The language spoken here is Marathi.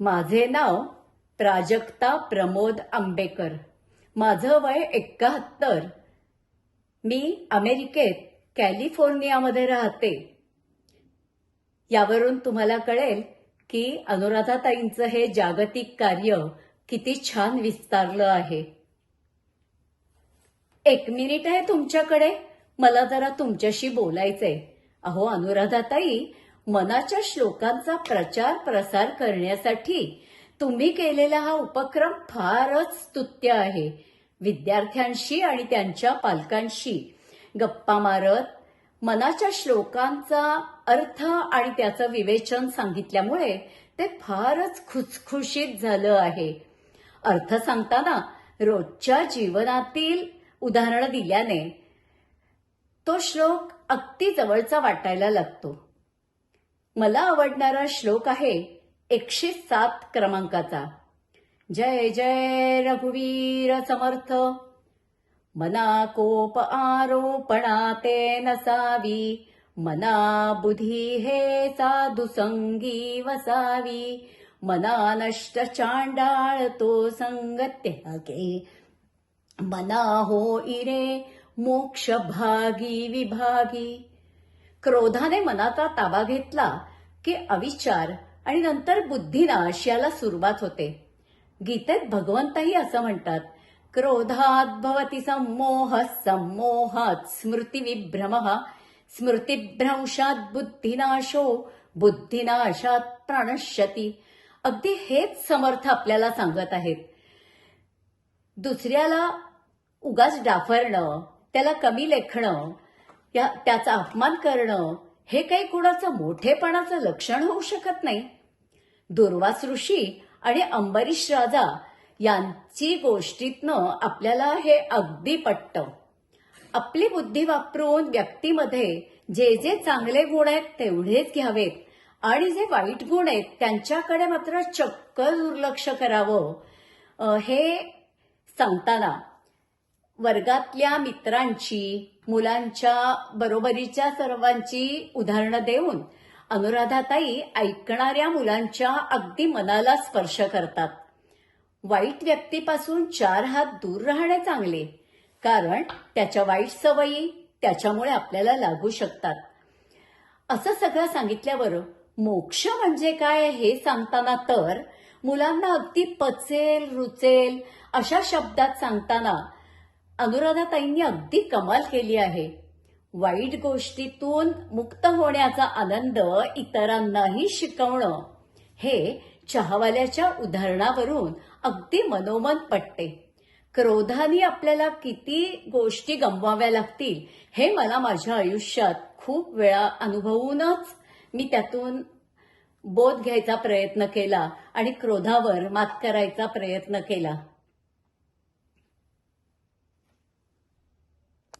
माझे नाव प्राजक्ता प्रमोद आंबेकर. माझं वय एकाहत्तर मी अमेरिकेत कॅलिफोर्नियामध्ये राहते. यावरून तुम्हाला कळेल की अनुराधाताईंचं हे जागतिक कार्य किती छान विस्तारलं आहे. एक मिनिट आहे तुमच्याकडे. मला जरा तुमच्याशी बोलायचंय. अहो अनुराधाताई मनाच्या श्लोकांचा प्रचार प्रसार करण्यासाठी तुम्ही केलेला हा उपक्रम फारच स्तुत्य आहे. विद्यार्थ्यांशी आणि त्यांच्या पालकांशी गप्पा मारत मनाच्या श्लोकांचा अर्थ आणि त्याचं विवेचन सांगितल्यामुळे ते फारच खुसखुशीत झालं आहे. अर्थ सांगताना रोजच्या जीवनातील उदाहरणं दिल्याने तो श्लोक अगदी जवळचा वाटायला लागतो. मला आवडणारा श्लोक आहे एकशे सात क्रमांकाचा. जय जय रघुवीर समर्थ. मना कोप आरोपणा ते नसावी मना बुधी हे साधुसंगी वसावी. मना नष्ट चांडाळ तो संग त्यागे. मना हो इरे मोक्ष भागी विभागी. क्रोधाने मनाचा ताबा घेतला की अविचार आणि नंतर बुद्धिनाश याला सुरुवात होते. गीतेत भगवंतही असं म्हणतात क्रोधात भवती संमोह संमोहात स्मृतिविभ्रम। स्मृतिभ्रंशात बुद्धिनाशो बुद्धिनाशात प्राणश्यती. अगदी हेच समर्थ आपल्याला सांगत आहेत. दुसऱ्याला उगाच डाफरणं त्याला कमी लेखणं या त्याचा अपमान करणं हे काही कुणाचं मोठेपणाचं लक्षण होऊ शकत नाही. दुर्वास ऋषी आणि अंबरीश राजा यांची गोष्टीतनं आपल्याला हे अगदी पटतं. आपली बुद्धी वापरून व्यक्तीमध्ये जे जे चांगले गुण आहेत तेवढेच घ्यावेत आणि जे वाईट गुण आहेत त्यांच्याकडे मात्र चक्क दुर्लक्ष करावं हे सांगताना वर्गातल्या मित्रांची मुलांच्या बरोबरीच्या सर्वांची उदाहरणं देऊन अनुराधाताई ऐकणाऱ्या मुलांच्या अगदी मनाला स्पर्श करतात. वाईट व्यक्तीपासून चार हात दूर राहणे चांगले कारण त्याच्या वाईट सवयी त्याच्यामुळे आपल्याला लागू शकतात. असं सगळं सांगितल्यावर मोक्ष म्हणजे काय हे सांगताना तर मुलांना अगदी पचेल रुचेल अशा शब्दात सांगताना अनुराधाताईंनी अगदी कमाल केली आहे. वाईट गोष्टीतून मुक्त होण्याचा आनंद इतरांनाही शिकवणं हे चहावाल्याच्या उदाहरणावरून अगदी मनोमन पटते. क्रोधाने आपल्याला किती गोष्टी गमवाव्या लागतील हे मला माझ्या आयुष्यात खूप वेळा अनुभवूनच मी त्यातून बोध घ्यायचा प्रयत्न केला आणि क्रोधावर मात करायचा प्रयत्न केला.